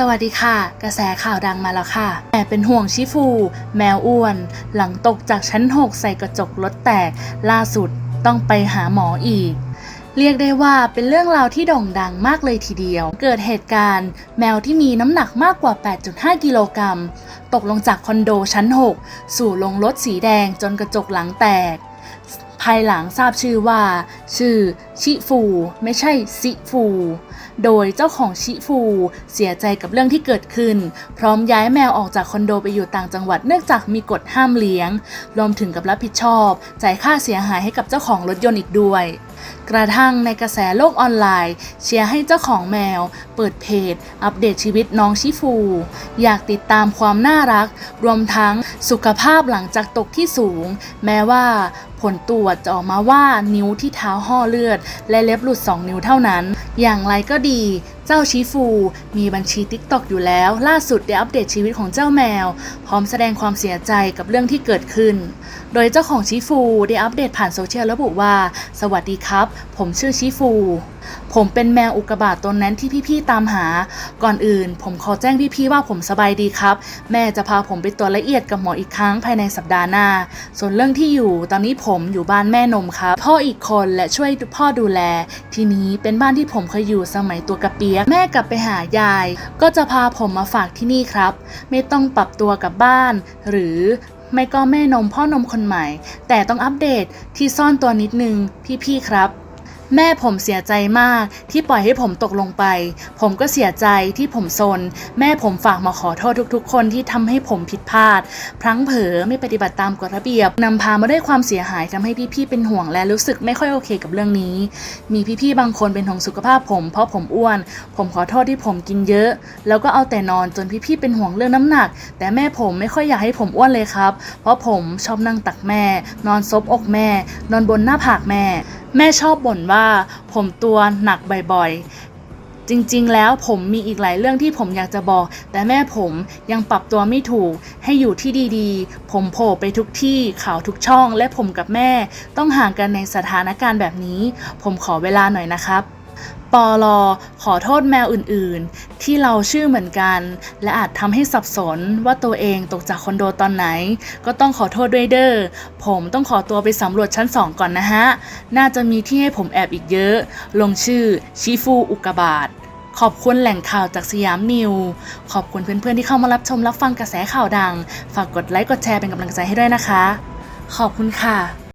สวัสดีค่ะ กระแสข่าวดังมาแล้วค่ะแอบเป็นห่วงชิฟู แมวอ้วน หลังตกจากชั้น 6 ใส่กระจกรถแตก ล่าสุดต้องไปหาหมออีก เรียกได้ว่าเป็นเรื่องราวที่โด่งดังมากเลยทีเดียว เกิดเหตุการณ์ แมวที่มีน้ำหนักมากกว่า 8.5 กิโลกรัมตกลงจากคอนโดชั้น 6 สู่ลงรถสีแดงจนกระจกหลังแตกายหลังทราบชื่อว่า ชื่อ ชิฟูไม่ใช่ซิฟู โดยเจ้าของชิฟูเสียใจกับเรื่องที่เกิดขึ้น พร้อมย้ายแมวออกจากคอนโดไปอยู่ต่างจังหวัดเนื่องจากมีกฎห้ามเลี้ยง รวมถึงกับรับผิดชอบ จ่ายค่าเสียหายให้กับเจ้าของรถยนต์อีกด้วยกระทั่งในกระแสโลกออนไลน์ เชียร์ให้เจ้าของแมว เปิดเพจ อัปเดตชีวิตน้องชิฟู อยากติดตามความน่ารัก รวมทั้งสุขภาพหลังจากตกที่สูง แม้ว่า ผลตรวจจะออกมาว่านิ้วที่เท้าห่อเลือด และเล็บหลุด 2 นิ้วเท่านั้น อย่างไรก็ดี เจ้าชิฟู มีบัญชี t ิ k t o k อยู่แล้ว ล่าสุดได้อัปเดตชีวิตของเจ้าแมว พร้อมแสดงความเสียใจกับเรื่องที่เกิดขึ้น โดยเจ้าของชิฟูได้อัปเดตผ่านโซเชียลระบุว่า สวัสดีครับ ผมชื่อชิฟู ผมเป็นแมวอุกกาบาตตนนั้นที่พี่ๆตามหา ก่อนอื่น ผมขอแจ้งพี่ๆว่าผมสบายดีครับ แม่จะพาผมไปตรวจละเอียดกับหมออีกครั้งภายในสัปดาห์หน้า ส่วนเรื่องที่อยู่ตอนนี้ผมอยู่บ้านแม่นมครับ พ่ออีกคนและช่วยพ่อดูแล ทีนี้เป็นบ้านที่ผมเคยอยู่สมัยตัวกระเปียยแม่กลับไปหายาย ก็จะพาผมมาฝากที่นี่ครับ ไม่ต้องปรับตัวกับบ้าน หรือไม่ก็แม่นมพ่อนมคนใหม่ แต่ต้องอัปเดตที่ซ่อนตัวนิดนึงพี่ๆครับ แม่ผมเสียใจมากที่ปล่อยให้ผมตกลงไป ผมก็เสียใจที่ผมซน แม่ผมฝากมาขอโทษทุกๆ คนที่ทำให้ผมผิดพลาด พลั้งเผลอไม่ปฏิบัติตามกฎระเบียบนำพามาด้วยความเสียหายทำให้พี่ๆเป็นห่วงและรู้สึกไม่ค่อยโอเคกับเรื่องนี้ มีพี่ๆบางคนเป็นห่วงสุขภาพผม เพราะผมอ้วน ผมขอโทษที่ผมกินเยอะ แล้วก็เอาแต่นอนจนพี่ๆเป็นห่วงเรื่องน้ำหนัก แต่แม่ผมไม่ค่อยอยากให้ผมอ้วนเลยครับ เพราะผมชอบนั่งตักแม่ นอนซบอกแม่ นอนบนหน้าผากแม่แม่ชอบบ่นว่าผมตัวหนักบ่อยๆ จริงๆ แล้วผมมีอีกหลายเรื่องที่ผมอยากจะบอก แต่แม่ผมยังปรับตัวไม่ถูก ให้อยู่ที่ดีๆ ผมโผล่ไปทุกที่ข่าวทุกช่อง และผมกับแม่ ต้องห่างกันในสถานการณ์แบบนี้ ผมขอเวลาหน่อยนะครับ ปอลอขอโทษแมวอื่นๆ ที่เราชื่อเหมือนกัน และอาจทำให้สับสนว่าตัวเองตกจากคอนโดตอนไหน ก็ต้องขอโทษด้วยเด้อผมต้องขอตัวไปสำรวจชั้น2ก่อนนะฮะ น่าจะมีที่ให้ผมแอบอีกเยอะ ลงชื่อชิฟูอุกบาตขอบคุณแหล่งข่าวจากสยามนิว ขอบคุณเพื่อนๆที่เข้ามารับชมรับฟังกระแสข่าวดัง ฝากกดไลค์กดแชร์เป็นกำลังใจให้ด้วยนะคะ ขอบคุณค่ะ